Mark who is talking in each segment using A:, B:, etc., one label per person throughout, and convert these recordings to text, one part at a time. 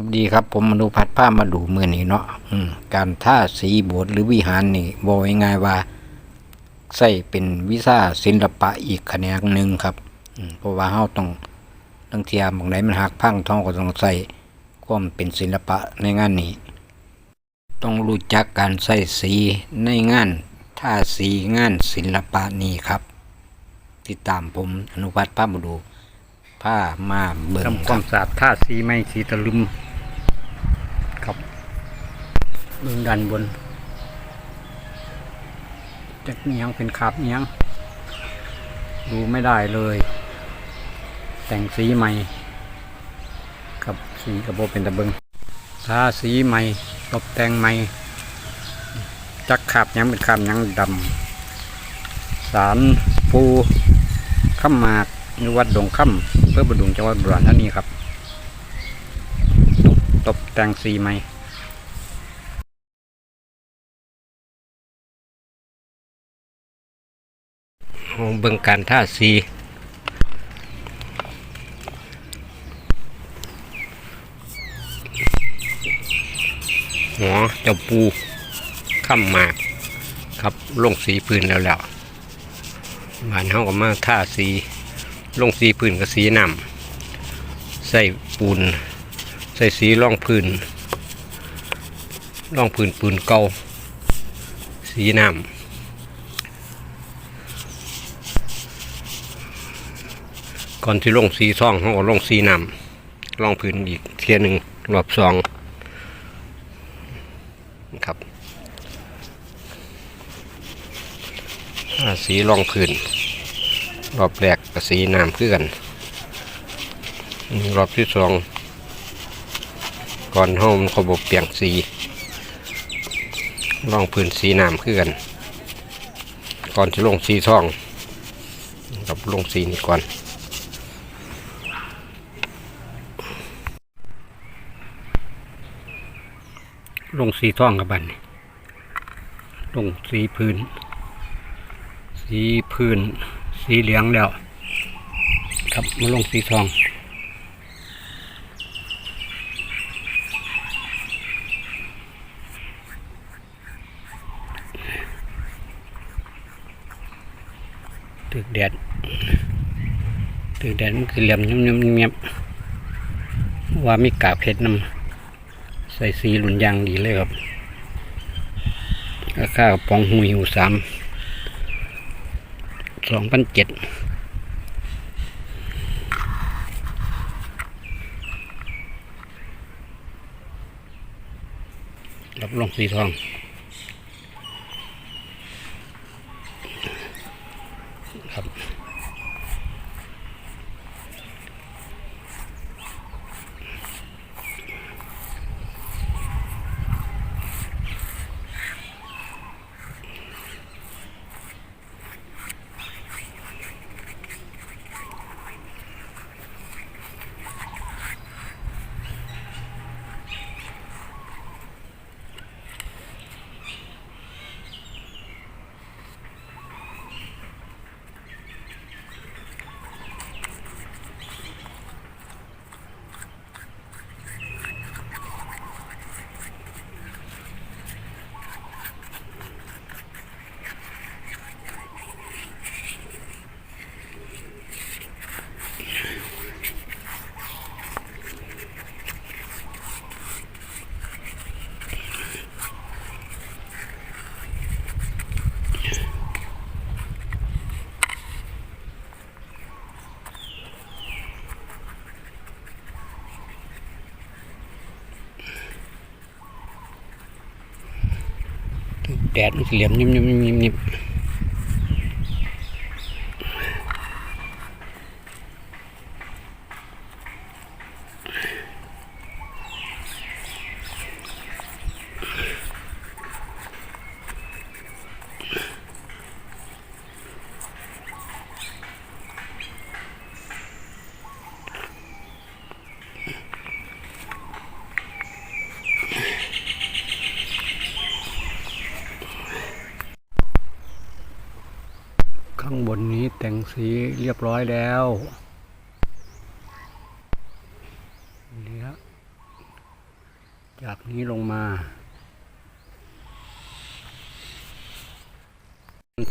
A: สวัสดีครับผมมนุพัฒน์ผ้ามาดูมือนี้เนาะอืการท่าสีโบสถ์หรือวิหารนี่บอกง่ายว่าใส่เป็นวิชาศิลปะอีกแขนงหนึ่งครับอืเพราะว่าเฮาต้องตั้งเทียมบางไหนมันหักพังท้องก็ต้องใส่ความเป็นศิลปะในงานนี้ ต้องรู้จักการใส่สีในงานท่าสีงานศิลปะนี้ครับ ติดตามผมอนุพัฒน์ผ้ามาดูผ้ามาเบิ่ง
B: ทำค
A: ค
B: วามสะอาดท่าสีไม้สีตะลึม เบื้องด้านบนจะเนียงเป็นขาบเนียงดูไม่ได้เลย แต่งสีใหม่ครับสีกระโบเป็นตะเบิงทาสีใหม่ตกแต่งใหม่ จักขาบยังเป็นขาบยังดำสารปูข้ามมากนวัดดงค่ำเพื่อบดุงจังหวัดอุดรธานีครับตกตกแต่งสีใหม่
A: เบิ่งการท่าสีหัวเจ้าปูข้ามมาครับลงสีพื้นแล้วแล้วบานเฮาก็มาท่าสีลงสีพื้นกับสีน้ำใส่ปูน ใส่สีร่องพื้นร่องพื้นปูนเก่าสีน้ำ ก่อนที่ลงสีซ่องเขาก็ลงสีน้ำลองพื้นอีกเทียหนึ่งรอบสองครับสีรองพื้น รอบแรกกับสีน้ำคือกันรอบที่สองก่อนห้องขาบเปลี่ยนสีรองพื้นสีน้ำคือกันก่อนที่ลงสีท่องกับลงสีนี่ก่อน
B: ลงสีท่องกับบันนี่ลงสีพื้น สีพื้น สีเหลืองแล้ว ครับมาลงสีทองตึกแดดตึกแดดมันคือเหลี่ยมยุ่มๆเงียบๆว่ามีกากเพชรน้ำ ใส่สีหลุนยางดีเลยครับราคาปองหูหิวสามสองพันเจ็ดรับรองสีทอง ครับ แดดมันเหลี่ยมยิ้มยิ้มยิ้มยิ้ม ข้างบนนี้แต่งสีเรียบร้อยแล้วเหลือจากนี้ลงมา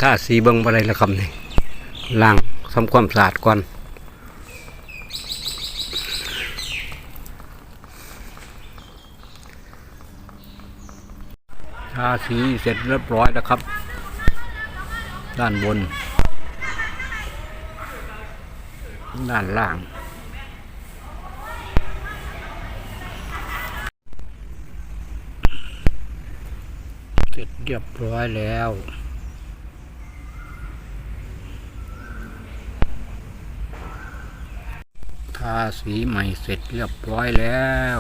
B: ถ้าสีเบิงอะไรละคำนี่ล้างทำความสะอาดก่อนทาสีเสร็จเรียบร้อยแล้วครับ ด้านบน ด้านล่าง เสร็จเรียบร้อยแล้วทาสีใหม่เสร็จเรียบร้อยแล้ว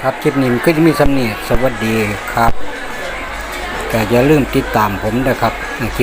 B: ครับคลิปนี้มันก็จะมีสำเนียงสวัสดีครับ แต่อย่าลืมติดตามผมนะครับในคลิป